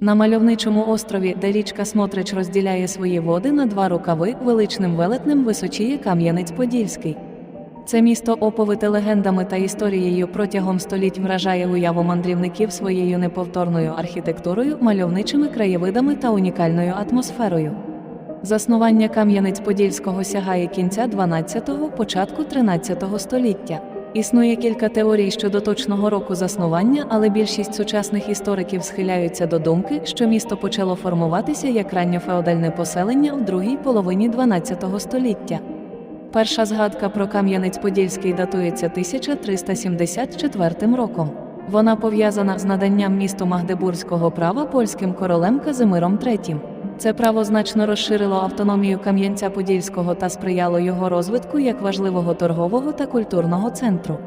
На мальовничому острові, де річка Смотрич розділяє свої води на два рукави, величним велетнем височіє Кам'янець-Подільський. Це місто оповите легендами та історією протягом століть вражає уяву мандрівників своєю неповторною архітектурою, мальовничими краєвидами та унікальною атмосферою. Заснування Кам'янець-Подільського сягає кінця 12-го, початку 13-го століття. Існує кілька теорій щодо точного року заснування, але більшість сучасних істориків схиляються до думки, що місто почало формуватися як ранньофеодальне поселення в другій половині 12 століття. Перша згадка про Кам'янець-Подільський датується 1374 роком. Вона пов'язана з наданням місту Магдебурзького права польським королем Казимиром III. Це право значно розширило автономію Кам'янця-Подільського та сприяло його розвитку як важливого торгового та культурного центру.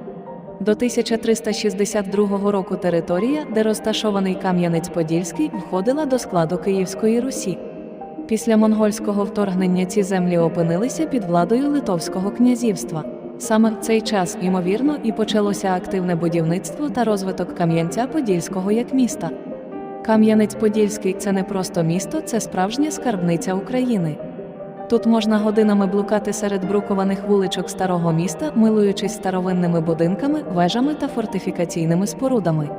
До 1362 року територія, де розташований Кам'янець-Подільський, входила до складу Київської Русі. Після монгольського вторгнення ці землі опинилися під владою Литовського князівства. Саме в цей час, ймовірно, і почалося активне будівництво та розвиток Кам'янця-Подільського як міста. Кам'янець-Подільський це не просто місто, це справжня скарбниця України. Тут можна годинами блукати серед брукованих вуличок старого міста, милуючись старовинними будинками, вежами та фортифікаційними спорудами.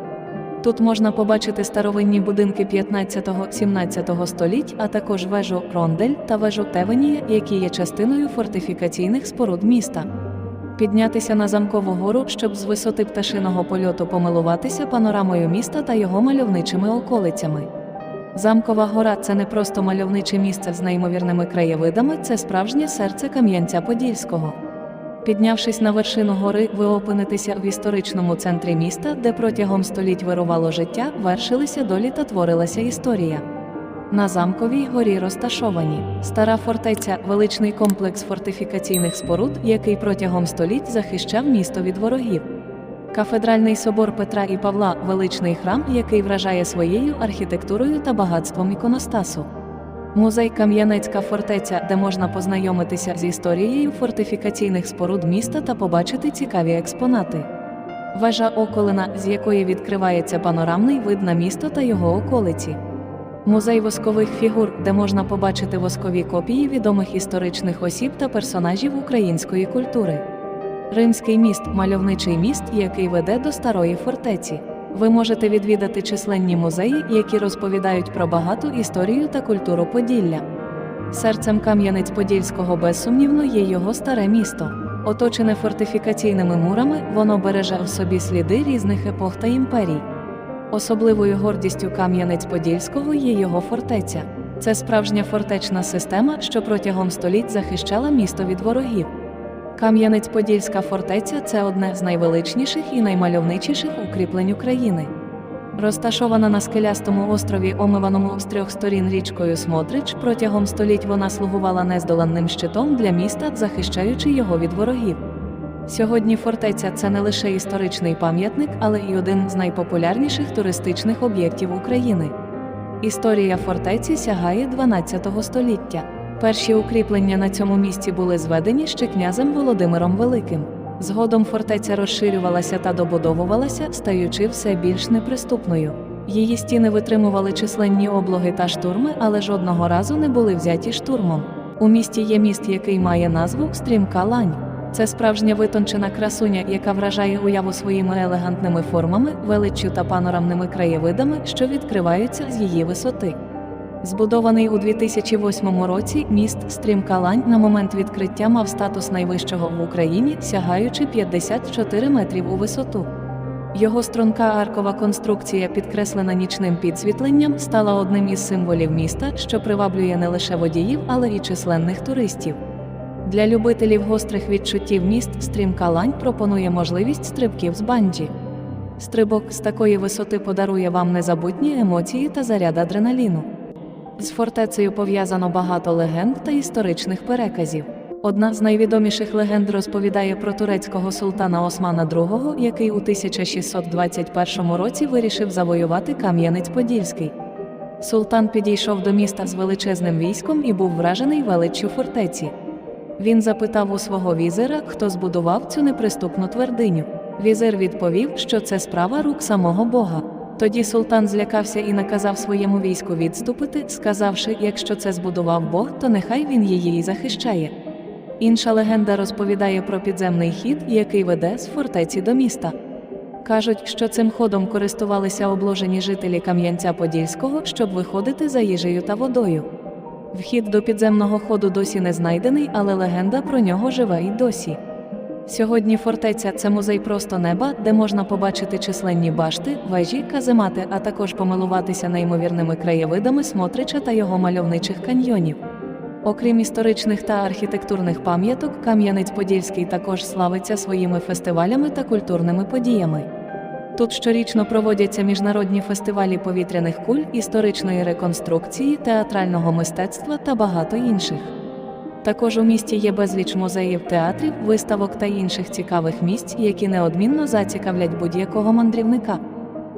Тут можна побачити старовинні будинки 15-17 століть, а також вежу Рондель та вежу Тевенія, які є частиною фортифікаційних споруд міста. Піднятися на замкову гору, щоб з висоти пташиного польоту помилуватися панорамою міста та його мальовничими околицями. Замкова гора це не просто мальовниче місце з неймовірними краєвидами, це справжнє серце Кам'янця-Подільського. Піднявшись на вершину гори, ви опинитеся в історичному центрі міста, де протягом століть вирувало життя, вершилися долі та творилася історія. На замковій горі розташовані стара фортеця, величний комплекс фортифікаційних споруд, який протягом століть захищав місто від ворогів. Кафедральний собор Петра і Павла величний храм, який вражає своєю архітектурою та багатством іконостасу. Музей Кам'янецька фортеця, де можна познайомитися з історією фортифікаційних споруд міста та побачити цікаві експонати. Вежа Околина, з якої відкривається панорамний вид на місто та його околиці. Музей воскових фігур, де можна побачити воскові копії відомих історичних осіб та персонажів української культури. Римський міст мальовничий міст, який веде до старої фортеці. Ви можете відвідати численні музеї, які розповідають про багату історію та культуру Поділля. Серцем Кам'янець-Подільського безсумнівно є його старе місто. Оточене фортифікаційними мурами, воно береже в собі сліди різних епох та імперій. Особливою гордістю Кам'янець-Подільського є його фортеця. Це справжня фортечна система, що протягом століть захищала місто від ворогів. Кам'янець-Подільська фортеця це одне з найвеличніших і наймальовничіших укріплень України. Розташована на скелястому острові, омиваному з трьох сторін річкою Смотрич, протягом століть вона слугувала нездоланним щитом для міста, захищаючи його від ворогів. Сьогодні фортеця це не лише історичний пам'ятник, але й один з найпопулярніших туристичних об'єктів України. Історія фортеці сягає 12 століття. Перші укріплення на цьому місці були зведені ще князем Володимиром Великим. Згодом фортеця розширювалася та добудовувалася, стаючи все більш неприступною. Її стіни витримували численні облоги та штурми, але жодного разу не були взяті штурмом. У місті є міст, який має назву Стрімка Лань. Це справжня витончена красуня, яка вражає уяву своїми елегантними формами, величчю та панорамними краєвидами, що відкриваються з її висоти. Збудований у 2008 році, міст Стрімка Лань на момент відкриття мав статус найвищого в Україні, сягаючи 54 метрів у висоту. Його струнка аркова конструкція, підкреслена нічним підсвітленням, стала одним із символів міста, що приваблює не лише водіїв, але й численних туристів. Для любителів гострих відчуттів міст стрімка лань пропонує можливість стрибків з банджі. Стрибок з такої висоти подарує вам незабутні емоції та заряд адреналіну. З фортецею пов'язано багато легенд та історичних переказів. Одна з найвідоміших легенд розповідає про турецького султана Османа II, який у 1621 році вирішив завоювати Кам'янець-Подільський. Султан підійшов до міста з величезним військом і був вражений величчю фортеці. Він запитав у свого візира, хто збудував цю неприступну твердиню. Візир відповів, що це справа рук самого Бога. Тоді султан злякався і наказав своєму війську відступити, сказавши, якщо це збудував Бог, то нехай він її і захищає. Інша легенда розповідає про підземний хід, який веде з фортеці до міста. Кажуть, що цим ходом користувалися обложені жителі Кам'янця-Подільського, щоб виходити за їжею та водою. Вхід до підземного ходу досі не знайдений, але легенда про нього живе й досі. Сьогодні фортеця це музей просто неба, де можна побачити численні башти, вежі, каземати, а також помилуватися неймовірними краєвидами Смотрича та його мальовничих каньйонів. Окрім історичних та архітектурних пам'яток, Кам'янець-Подільський також славиться своїми фестивалями та культурними подіями. Тут щорічно проводяться міжнародні фестивалі повітряних куль, історичної реконструкції, театрального мистецтва та багато інших. Також у місті є безліч музеїв, театрів, виставок та інших цікавих місць, які неодмінно зацікавлять будь-якого мандрівника.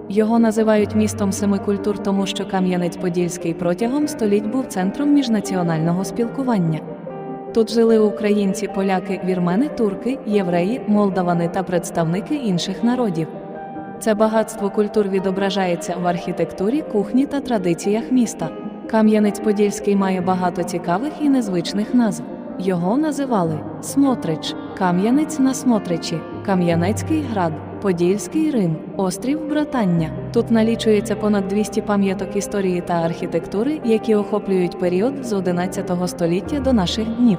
Його називають містом семи культур, тому що Кам'янець-Подільський протягом століть був центром міжнаціонального спілкування. Тут жили українці, поляки, вірмени, турки, євреї, молдавани та представники інших народів. Це багатство культур відображається в архітектурі, кухні та традиціях міста. Кам'янець-Подільський має багато цікавих і незвичних назв. Його називали Смотрич, Кам'янець на Смотричі, Кам'янецький град, Подільський Рим, Острів Братання. Тут налічується понад 200 пам'яток історії та архітектури, які охоплюють період з 11 століття до наших днів.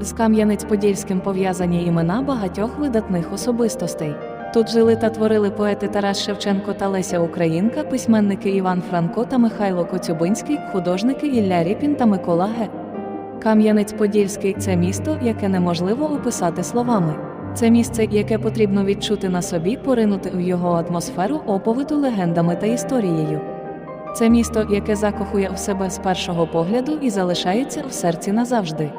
З Кам'янець-Подільським пов'язані імена багатьох видатних особистостей. Тут жили та творили поети Тарас Шевченко та Леся Українка, письменники Іван Франко та Михайло Коцюбинський, художники Ілля Ріпін та Микола Ге. Кам'янець-Подільський це місто, яке неможливо описати словами. Це місце, яке потрібно відчути на собі, поринути в його атмосферу, оповиту легендами та історією. Це місто, яке закохує в себе з першого погляду і залишається в серці назавжди.